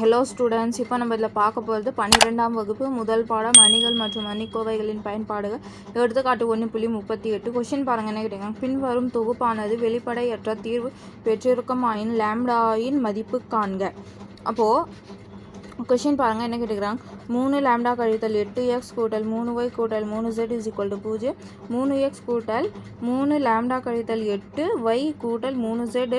Hello students இப்போ நம்ம இதில் பார்க்க போகிறது பன்னிரெண்டாம் வகுப்பு முதல் பாடம் அணிகள் மற்றும் அணிக்கோவைகளின் பயன்பாடுகள். எடுத்துக்காட்டு ஒன்று புள்ளி முப்பத்தி எட்டு. கொஷின் பாருங்கள் என்ன கேட்டீங்க? பின்வரும் தொகுப்பானது வெளிப்படையற்ற தீர்வு பெற்றிருக்குமாயின் லேம்டாயின் மதிப்பு காண்க. அப்போது கொஷின் பாருங்கள் என்ன கேட்டுக்கிறாங்க மூணு லேம்டா கழித்தல் எட்டு எக்ஸ் கூட்டல் மூணு ஒய் கூட்டல் மூணு ஜெட் இஸ் ஈக்குவல் டு பூஜ்ஜியம். மூணு எக்ஸ் கூட்டல் மூணு லேம்டா கழித்தல் எட்டு ஒய் கூட்டல் மூணு ஜெட்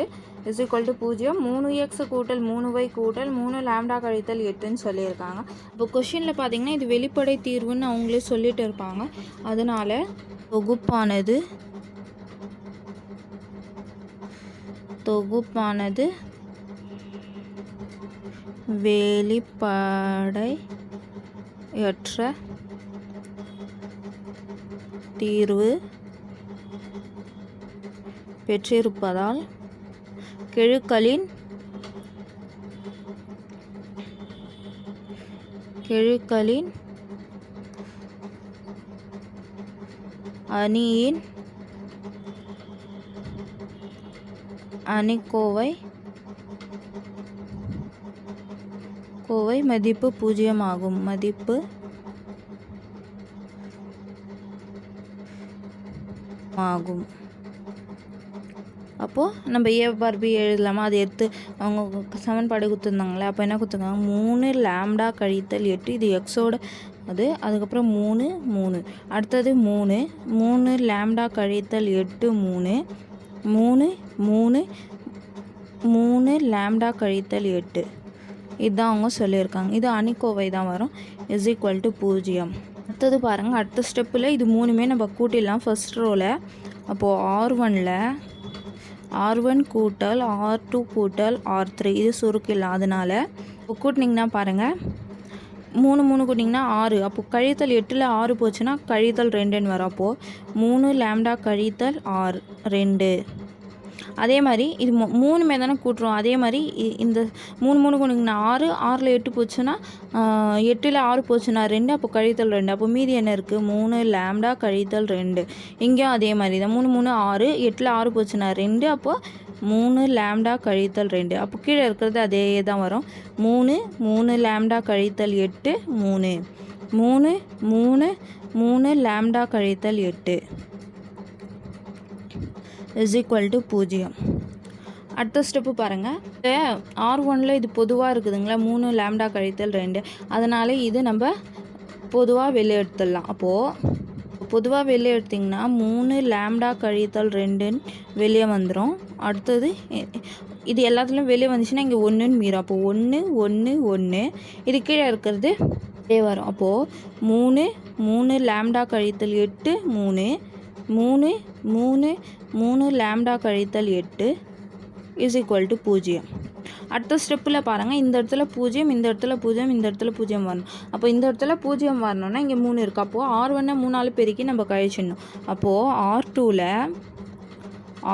இஸ் ஈக்குவல் டு பூஜ்ஜியம். மூணு எக்ஸ் கூட்டல் மூணு ஒய் கூட்டல் மூணு லேம்டா கழித்தல் எட்டுன்னு சொல்லியிருக்காங்க. இப்போ கொஷினில் பார்த்தீங்கன்னா இது வெளிப்படை தீர்வுன்னு அவங்களே சொல்லிட்டு இருப்பாங்க. அதனால் தொகுப்பானது தொகுப்பானது வெளிப்படையற்ற தீர்வு பெற்றிருப்பதால் கெழுக்களின் கெழுக்களின் அணியின் அணிக்கோவை கோவை மதிப்பு பூஜ்ஜியம் ஆகும் மதிப்பு ஆகும். அப்போது நம்ம ஏ பார் பி எழுதலாமா? அதை எடுத்து அவங்க சமன்பாடு கொடுத்துருந்தாங்களே அப்போ என்ன கொடுத்துருக்காங்க? மூணு லேம்டா கழித்தல் எட்டு இது எக்ஸோட அது அதுக்கப்புறம் மூணு மூணு. அடுத்தது மூணு மூணு லேம்டா கழித்தல் எட்டு மூணு மூணு மூணு மூணு லேம்டா கழித்தல் எட்டு. இதுதான் அவங்க சொல்லியிருக்காங்க. இது அணிக்கோவை தான் வரும். இஸ் ஈக்குவல் டு பூஜ்ஜியம். அடுத்தது பாருங்கள் அடுத்த ஸ்டெப்பில் இது மூணுமே நம்ம கூட்டிடலாம். ஃபர்ஸ்ட் ரோவில் அப்போது ஆர் ஒனில் ஆர் ஒன் கூட்டல் ஆர் டூ கூட்டல் ஆர் த்ரீ இது சுருக்கிடலாம். அதனால் இப்போ கூட்டினீங்கன்னா பாருங்கள் மூணு மூணு கூட்டிங்கன்னா ஆறு. அப்போது கழித்தல் எட்டில் ஆறு போச்சுன்னா கழித்தல் ரெண்டுன்னு வரும். அப்போது மூணு லேம்டா கழித்தல் ஆறு. ரெண்டு. அதே மாதிரி இது மூ மூணுமே தானே கூட்டுறோம். அதே மாதிரி இ- இந்த மூணு மூணு கூட்டிங்கன்னா ஆறு ஆறில் எட்டு போச்சுன்னா எட்டில் ஆறு போச்சுன்னா ரெண்டு அப்போ கழித்தல் ரெண்டு. அப்போ மீதி என்ன இருக்குது மூணு லேம்டா கழித்தல் ரெண்டு. இங்கேயும் அதே மாதிரி தான். மூணு மூணு ஆறு எட்டில் ஆறு போச்சுன்னா ரெண்டு அப்போ மூணு லேம்டா கழித்தல் ரெண்டு. அப்போ கீழே இருக்கிறது அதே தான் வரும். மூணு மூணு லேம்டா கழித்தல் எட்டு மூணு. மூணு மூணு மூணு லேம்டா கழித்தல் எட்டு. இஸ் ஈக்குவல் டு பூஜ்ஜியம். அடுத்த ஸ்டெப்பு பாருங்கள் ஆர் ஒனில் இது பொதுவாக இருக்குதுங்களா? மூணு லேம்டா கழித்தல் ரெண்டு. அதனால இது நம்ம பொதுவாக வெளியே எடுத்துடலாம். அப்போது பொதுவாக வெளியே எடுத்திங்கன்னா மூணு லேம்டா கழித்தல் ரெண்டுன்னு வெளியே வந்துடும் அடுத்தது இது எல்லாத்துலேயும் வெளியே வந்துச்சுன்னா இங்கே ஒன்றுன்னு மீறும். அப்போது ஒன்று ஒன்று ஒன்று இது கீழே இருக்கிறது அப்படியே வரும். அப்போது மூணு மூணு லேம்டா கழித்தல் எட்டு மூணு. மூணு மூணு மூணு லேம்டா கழித்தல் எட்டு இஸ் ஈக்குவல் டு பூஜ்ஜியம். அடுத்த ஸ்டெப்பில் பாருங்கள் இந்த இடத்துல பூஜ்ஜியம் இந்த இடத்துல பூஜ்ஜியம் இந்த இடத்துல பூஜ்ஜியம் வரணும். அப்போ இந்த இடத்துல பூஜ்ஜியம் வரணும்னா இங்கே மூணு இருக்குது அப்போது ஆர் ஒன்னை மூணாலு பெருக்கி நம்ம கழிச்சிடணும். அப்போது ஆர் டூவில்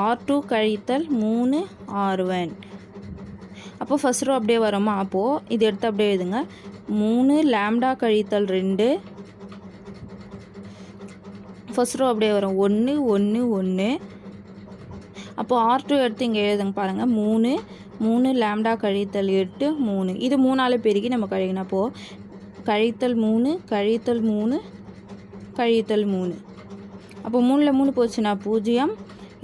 ஆர் டூ கழித்தல் மூணு ஆர் ஒன் அப்போ ஃபஸ்ட் ரோ அப்படியே வரோமா? அப்போது இது எடுத்து அப்படியே எழுதுங்க. மூணு லேம்டா கழித்தல் ரெண்டு. ஃபஸ்ட் ரோ அப்படியே வரும். ஒன்று ஒன்று ஒன்று அப்போது ஆர் டூ எடுத்து இங்கே எழுதுங்க பாருங்கள் மூணு மூணு லேம்டா கழித்தல் எட்டு மூணு. இது மூணால் பெருக்கி நம்ம கழிக்கணும். அப்போது கழித்தல் மூணு கழித்தல் மூணு கழித்தல் மூணு. அப்போ மூணில் மூணு போச்சுன்னா பூஜ்ஜியம்.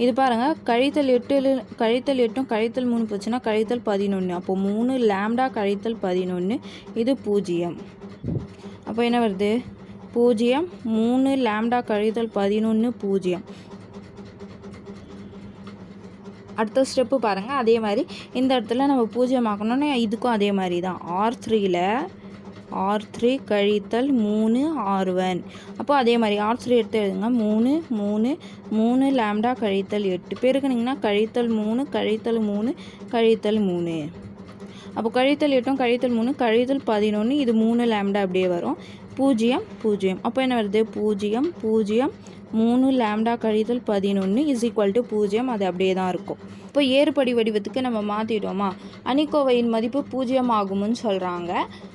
இது பாருங்கள் கழித்தல் எட்டில் கழித்தல் எட்டும் கழித்தல் மூணு போச்சுன்னா கழித்தல் பதினொன்று அப்போ மூணு லேம்டா கழித்தல் பதினொன்று இது பூஜ்ஜியம். அப்போ என்ன வருது? பூஜ்ஜியம். மூணு லேம்டா கழித்தல் பதினொன்று பூஜ்ஜியம். அடுத்த ஸ்டெப்பு பாருங்கள் அதே மாதிரி இந்த இடத்துல நம்ம பூஜ்ஜியம் இதுக்கும் அதே மாதிரி தான். ஆர் த்ரீயில் ஆர் த்ரீ கழித்தல் மூணு ஆர் ஒன் அப்போ அதே மாதிரி ஆர் த்ரீ எடுத்து எழுதுங்க. மூணு மூணு மூணு லேம்டா கழித்தல் எட்டு. பெருக்குனிங்கன்னா கழித்தல் மூணு கழித்தல் மூணு கழித்தல் மூணு. அப்போ கழித்தல் எட்டும் கழித்தல் மூணு கழித்தல் பதினொன்று இது மூணு லேம்டா அப்படியே வரும். பூஜ்ஜியம் பூஜ்ஜியம். அப்போ என்ன வருது? பூஜ்ஜியம் பூஜ்ஜியம். மூணு லேம்டா கழித்தல் பதினொன்று இஸ் ஈக்குவல் டு பூஜ்ஜியம். அது அப்படியே தான் இருக்கும். இப்போ ஏறுபடி வடிவத்துக்கு நம்ம மாற்றிட்டோமா அணிக்கோவையின் மதிப்பு பூஜ்ஜியம் ஆகும்னு சொல்கிறாங்க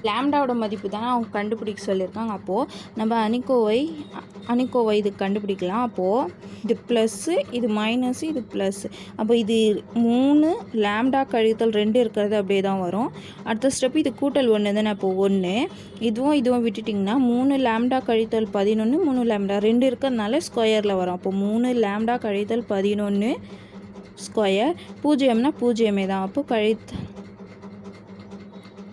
லேம்டாவோட மதிப்பு தான் அவங்க கண்டுபிடிக்க சொல்லியிருக்காங்க. அப்போது நம்ம அணிக்கோவை அணிக்கோவை இது கண்டுபிடிக்கலாம். அப்போது இது ப்ளஸ்ஸு இது மைனஸு இது ப்ளஸ்ஸு அப்போ இது மூணு லேம்டா கழித்தல் ரெண்டு இருக்கிறது அப்படியே தான் வரும். அடுத்த ஸ்டெப் இது கூட்டல் ஒன்று தானே அப்போது ஒன்று இதுவும் இதுவும் விட்டுட்டிங்கன்னா மூணு லேம்டா கழித்தல் பதினொன்று மூணு லேம்டா ரெண்டு இருக்கிறதுனால ஸ்கொயரில் வரும். அப்போ மூணு லேம்டா கழித்தல் பதினொன்று ஸ்கொயர் பூஜ்ஜியம்னா பூஜ்ஜியமே தான். அப்போ கழித்தல்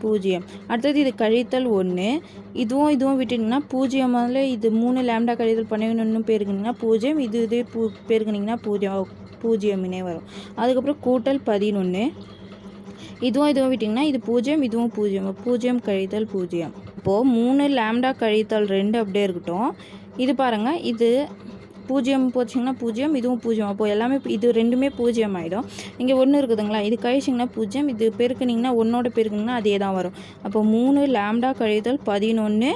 பூஜ்ஜியம். அடுத்தது இது கழித்தல் ஒன்று. இதுவும் இதுவும் விட்டுட்டிங்கன்னா பூஜ்ஜியமால இது மூணு லேம்டா கழித்தல் பன்னிரெண்டு பெருக்குனிங்கன்னா பூஜ்ஜியம் இது இது பூ பெருக்குனிங்கன்னா பூஜ்ஜியம் பூஜ்ஜியம்னே வரும். அதுக்கப்புறம் கூட்டல் பதினொன்று இதுவும் இதுவும் விட்டிங்கன்னா இது பூஜ்ஜியம் இதுவும் பூஜ்ஜியம். பூஜ்ஜியம் கழித்தல் பூஜ்ஜியம். அப்போது மூணு லேம்டா கழித்தல் ரெண்டு அப்படியே இருக்கட்டும். இது பாருங்கள் இது பூஜ்ஜியம் போச்சிங்கன்னா பூஜ்ஜியம் இதுவும் பூஜ்ஜியம். அப்போது எல்லாமே இது ரெண்டுமே பூஜ்ஜியம் ஆகிடும் இங்கே ஒன்று இருக்குதுங்களா? இது கழிச்சிங்கன்னா பூஜ்ஜியம் இது பெருக்குனிங்கன்னா ஒன்றோட பெருக்குனிங்கன்னா அதே தான் வரும். அப்போ மூணு லேம்டா கழித்தல் பதினொன்று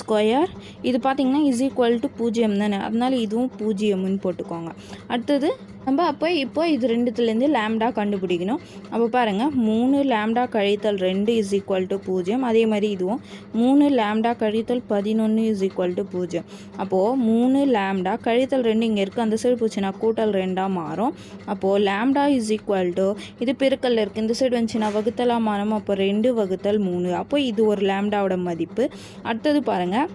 ஸ்கொயர். இது பார்த்திங்கன்னா இஸ் ஈக்குவல் டு பூஜ்ஜியம் தானே. அதனால இதுவும் பூஜ்ஜியம்னு போட்டுக்கோங்க. அடுத்தது நம்ம அப்போ இப்போ இது ரெண்டுத்துலேருந்து லேம்டா கண்டுபிடிக்கணும். அப்போ பாருங்கள் மூணு லேம்டா கழித்தல் ரெண்டு இஸ் ஈக்குவல் டு பூஜ்ஜியம். அதே மாதிரி இதுவும் மூணு லேம்டா கழித்தல் பதினொன்று இஸ் ஈக்குவல் டு பூஜ்ஜியம். அப்போது மூணு லேம்டா கழித்தல் ரெண்டு இங்கே இருக்குது அந்த சைடு போச்சுன்னா கூட்டல் ரெண்டாக மாறும். அப்போது லேம்டா இஸ் ஈக்குவல் டு இது பெருக்கல்ல இருக்குது இந்த சைடு வந்துச்சுன்னா வகுத்தலாக மாறும். அப்போ ரெண்டு வகுத்தல் மூணு. அப்போ இது ஒரு லேம்டாவோட மதிப்பு. அடுத்தது பாருங்கள்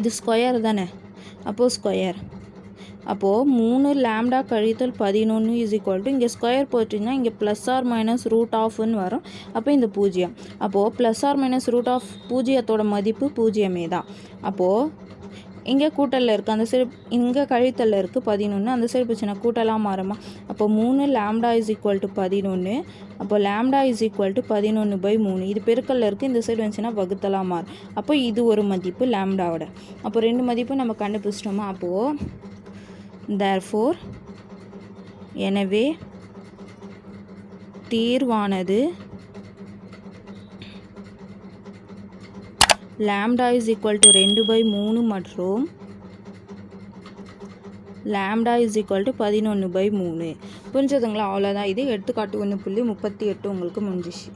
இது ஸ்கொயர் தானே? அப்போது ஸ்கொயர் அப்போது மூணு லேம்டா கழித்தல் பதினொன்று இஸ் ஈக்குவல் டு இங்கே ஸ்கொயர் போட்டிங்கன்னா இங்கே ப்ளஸ் ஆர் மைனஸ் ரூட் ஆஃப்னு வரும். அப்போ இந்த பூஜ்ஜியம். அப்போது plus or minus root of பூஜ்ஜியத்தோட மதிப்பு பூஜ்ஜியமே தான். அப்போது இங்கே கூட்டலில் இருக்குது அந்த சைடு இங்கே கழித்தலில் இருக்குது பதினொன்று அந்த சைடு போச்சுன்னா கூட்டலாக மாறுமா? அப்போ மூணு லேம்டா இஸ் ஈக்குவல் டு பதினொன்று அப்போ லேம்டா இஸ் ஈக்குவல் டு பதினொன்று பை மூணு. இது பெருக்கல்ல இருக்குது இந்த சைடு வந்துச்சுன்னா வகுத்தலாக மாறும். அப்போ இது ஒரு மதிப்பு லேம்டாவோட. அப்போ ரெண்டு மதிப்பு நம்ம கண்டுபிடிச்சிட்டோமா? அப்போது தேர்ஃபோர் எனவே தீர்வானது லேம்டா இஸ் ஈக்குவல் டு ரெண்டு பை மூணு மற்றும் லேம்டா இஸ் ஈக்குவல் டு பதினொன்று பை மூணு. புரிஞ்சதுங்களா? அவ்வளோதான் இது எடுத்துக்காட்டு ஒன்று புள்ளி முப்பத்தி எட்டு உங்களுக்கு முடிஞ்சிச்சு.